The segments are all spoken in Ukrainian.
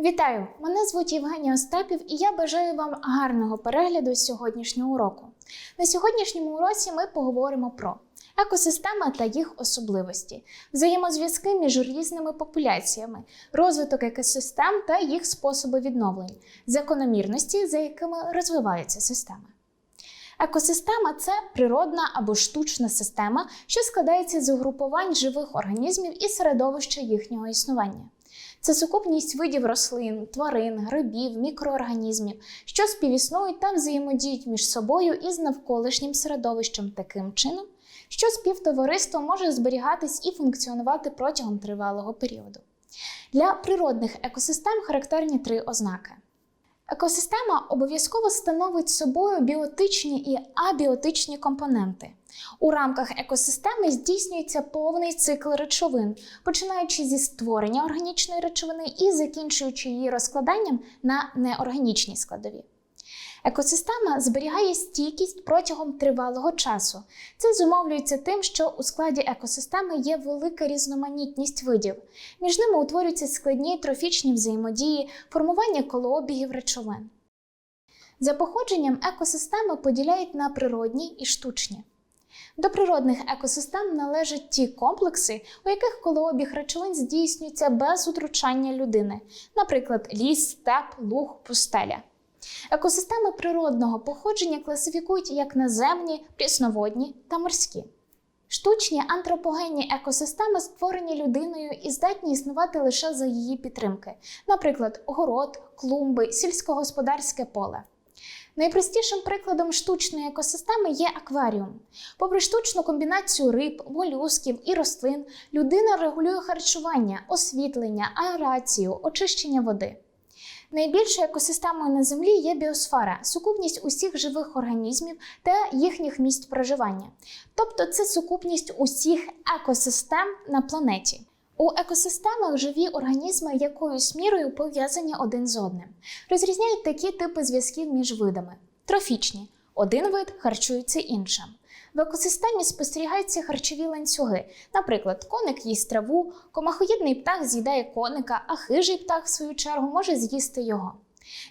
Вітаю! Мене звуть Євгенія Остапів, і я бажаю вам гарного перегляду сьогоднішнього уроку. На сьогоднішньому уроці ми поговоримо про екосистеми та їх особливості, взаємозв'язки між різними популяціями, розвиток екосистем та їх способи відновлень, закономірності, за якими розвиваються системи. Екосистема це природна або штучна система, що складається з угрупувань живих організмів і середовища їхнього існування. Це сукупність видів рослин, тварин, грибів, мікроорганізмів, що співіснують та взаємодіють між собою і з навколишнім середовищем таким чином, що співтовариство може зберігатись і функціонувати протягом тривалого періоду. Для природних екосистем характерні три ознаки. Екосистема обов'язково становить собою біотичні і абіотичні компоненти. У рамках екосистеми здійснюється повний цикл речовин, починаючи зі створення органічної речовини і закінчуючи її розкладанням на неорганічні складові. Екосистема зберігає стійкість протягом тривалого часу. Це зумовлюється тим, що у складі екосистеми є велика різноманітність видів. Між ними утворюються складні трофічні взаємодії, формування колообігів речовин. За походженням екосистеми поділяють на природні і штучні. До природних екосистем належать ті комплекси, у яких колообіг речовин здійснюється без утручання людини, наприклад, ліс, степ, луг, пустеля. Екосистеми природного походження класифікують як наземні, прісноводні та морські. Штучні антропогенні екосистеми створені людиною і здатні існувати лише за її підтримки, наприклад, город, клумби, сільськогосподарське поле. Найпростішим прикладом штучної екосистеми є акваріум. Попри штучну комбінацію риб, молюсків і рослин, людина регулює харчування, освітлення, аерацію, очищення води. Найбільшою екосистемою на Землі є біосфера, сукупність усіх живих організмів та їхніх місць проживання. Тобто це сукупність усіх екосистем на планеті. У екосистемах живі організми якоюсь мірою пов'язані один з одним. Розрізняють такі типи зв'язків між видами: трофічні один вид харчується іншим. В екосистемі спостерігаються харчові ланцюги. Наприклад, коник їсть траву, комахоїдний птах з'їдає коника, а хижий птах, в свою чергу, може з'їсти його.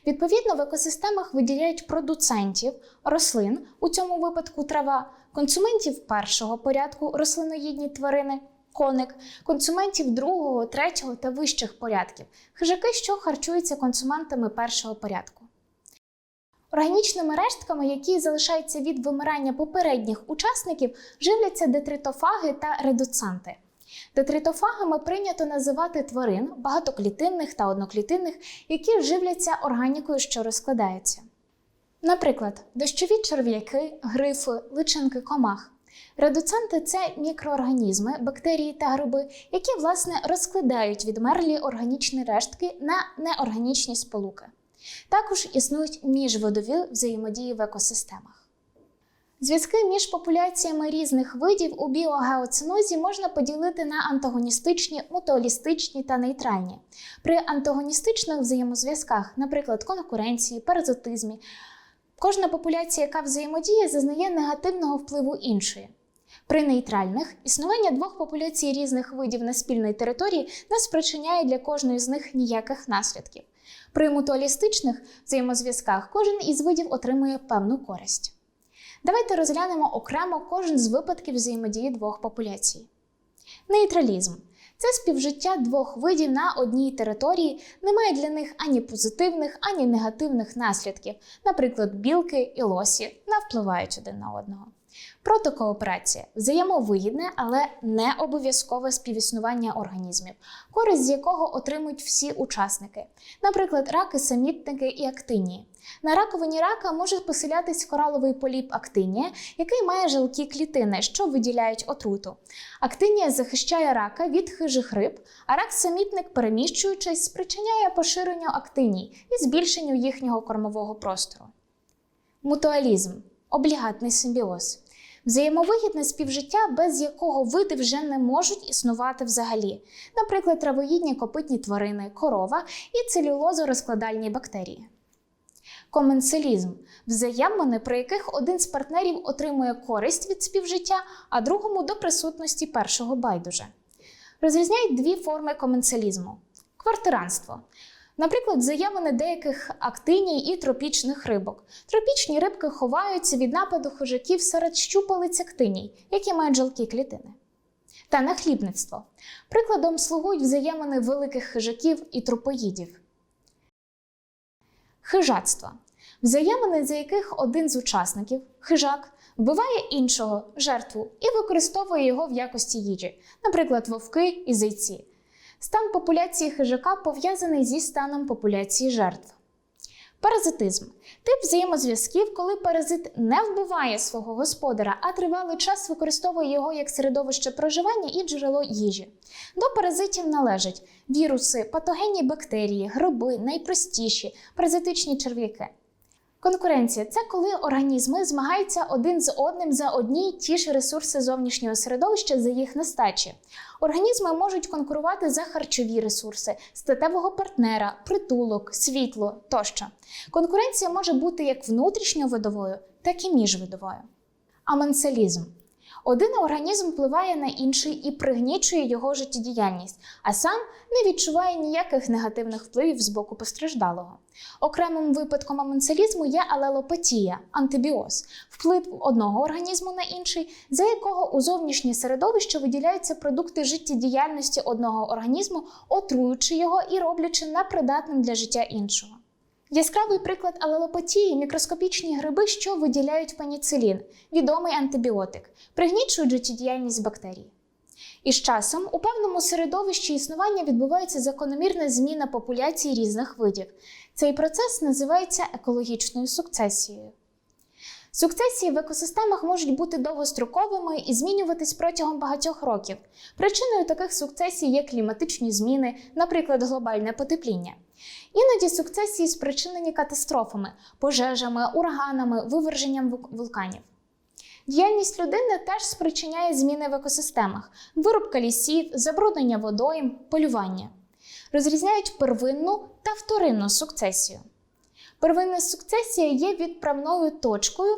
Відповідно, в екосистемах виділяють продуцентів, рослин, у цьому випадку трава, консументів першого порядку рослиноїдні тварини, коник, консументів другого, третього та вищих порядків, хижаки, що харчуються консументами першого порядку. Органічними рештками, які залишаються від вимирання попередніх учасників, живляться детритофаги та редуцанти. Детритофагами прийнято називати тварин багатоклітинних та одноклітинних, які живляться органікою, що розкладається. Наприклад, дощові черв'яки, грифи, личинки комах. Редуценти це мікроорганізми, бактерії та гриби, які власне розкладають відмерлі органічні рештки на неорганічні сполуки. Також існують міжвидові взаємодії в екосистемах. Зв'язки між популяціями різних видів у біогеоцинозі можна поділити на антагоністичні, мутуалістичні та нейтральні. При антагоністичних взаємозв'язках, наприклад, конкуренції, паразитизмі, кожна популяція, яка взаємодіє, зазнає негативного впливу іншої. При нейтральних існування двох популяцій різних видів на спільній території не спричиняє для кожної з них ніяких наслідків. При мутуалістичних взаємозв'язках кожен із видів отримує певну користь. Давайте розглянемо окремо кожен з випадків взаємодії двох популяцій. Нейтралізм це співжиття двох видів на одній території, немає для них ані позитивних, ані негативних наслідків. Наприклад, білки і лосі не впливають один на одного. Протокооперація взаємовигідне, але не обов'язкове співіснування організмів, користь з якого отримують всі учасники, наприклад, раки, самітники і актинії. На раковині рака може поселятись кораловий поліп актинія, який має жалкі клітини, що виділяють отруту. Актинія захищає рака від хижих риб, а рак-самітник, переміщуючись, спричиняє поширенню актиній і збільшенню їхнього кормового простору. Мутуалізм облігатний симбіоз. Взаємовигідне співжиття, без якого види вже не можуть існувати взагалі, наприклад, травоїдні копитні тварини, корова і целюлозорозкладальні бактерії. Коменселізм взаємини, при яких один з партнерів отримує користь від співжиття, а другому до присутності першого байдуже. Розрізняють дві форми коменселізму: квартиранство. Наприклад, взаємини деяких актиній і тропічних рибок. Тропічні рибки ховаються від нападу хижаків серед щупалиць актиній, які мають жалкі клітини. Та нахлібництво. Прикладом слугують взаємини великих хижаків і трупоїдів. Хижацтво. Взаємини, за яких один з учасників, хижак, вбиває іншого жертву і використовує його в якості їжі, наприклад, вовки і зайці. Стан популяції хижака пов'язаний зі станом популяції жертв. Паразитизм тип взаємозв'язків, коли паразит не вбиває свого господаря, а тривалий час використовує його як середовище проживання і джерело їжі. До паразитів належать віруси, патогенні бактерії, гриби, найпростіші, паразитичні черв'яки. Конкуренція це коли організми змагаються один з одним за одні й ті ж ресурси зовнішнього середовища за їх нестачі. Організми можуть конкурувати за харчові ресурси, статевого партнера, притулок, світло тощо. Конкуренція може бути як внутрішньовидовою, так і міжвидовою. Аменселізм один організм впливає на інший і пригнічує його життєдіяльність, а сам не відчуває ніяких негативних впливів з боку постраждалого. Окремим випадком аменцелізму є алелопатія, антибіоз, вплив одного організму на інший, за якого у зовнішнє середовище виділяються продукти життєдіяльності одного організму, отруючи його і роблячи непридатним для життя іншого. Яскравий приклад алелопатії мікроскопічні гриби, що виділяють пеніцилін, відомий антибіотик, пригнічують життєдіяльність бактерій. І з часом у певному середовищі існування відбувається закономірна зміна популяцій різних видів. Цей процес називається екологічною сукцесією. Сукцесії в екосистемах можуть бути довгостроковими і змінюватись протягом багатьох років. Причиною таких сукцесій є кліматичні зміни, наприклад, глобальне потепління. Іноді сукцесії спричинені катастрофами, пожежами, ураганами, виверженням вулканів. Діяльність людини теж спричиняє зміни в екосистемах: вирубка лісів, забруднення водойм, полювання. Розрізняють первинну та вторинну сукцесію. Первинна сукцесія є відправною точкою,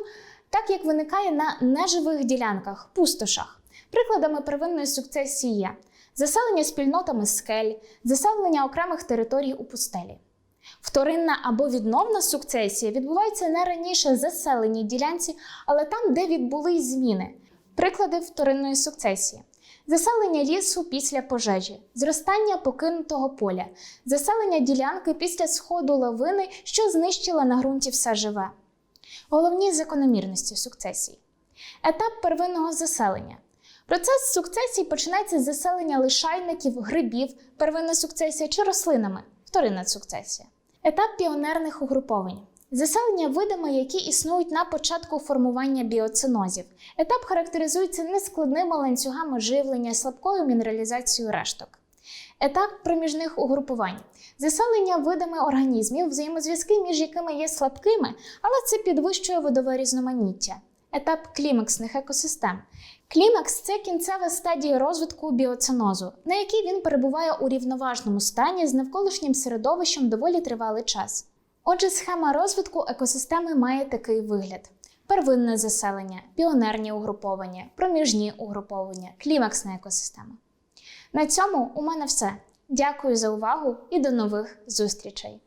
так як виникає на неживих ділянках, пустошах. Прикладами первинної сукцесії є заселення спільнотами скель, заселення окремих територій у пустелі. Вторинна або відновна сукцесія відбувається не раніше заселеній ділянці, але там, де відбулись зміни. Приклади вторинної сукцесії: заселення лісу після пожежі, зростання покинутого поля, заселення ділянки після сходу лавини, що знищила на ґрунті все живе. Головні закономірності сукцесії. Етап первинного заселення. Процес сукцесії починається з заселення лишайників, грибів, первинна сукцесія чи рослинами, вторинна сукцесія. Етап піонерних угруповань. Заселення видами, які існують на початку формування біоцинозів. Етап характеризується нескладними ланцюгами живлення, слабкою мінералізацією решток. Етап проміжних угрупувань. Заселення видами організмів, взаємозв'язки між якими є слабкими, але це підвищує видове різноманіття. Етап клімаксних екосистем. Клімакс це кінцева стадія розвитку біоцинозу, на якій він перебуває у рівноважному стані з навколишнім середовищем доволі тривалий час. Отже, схема розвитку екосистеми має такий вигляд: первинне заселення, піонерні угруповання, проміжні угруповання, клімаксна екосистема. На цьому у мене все. Дякую за увагу і до нових зустрічей!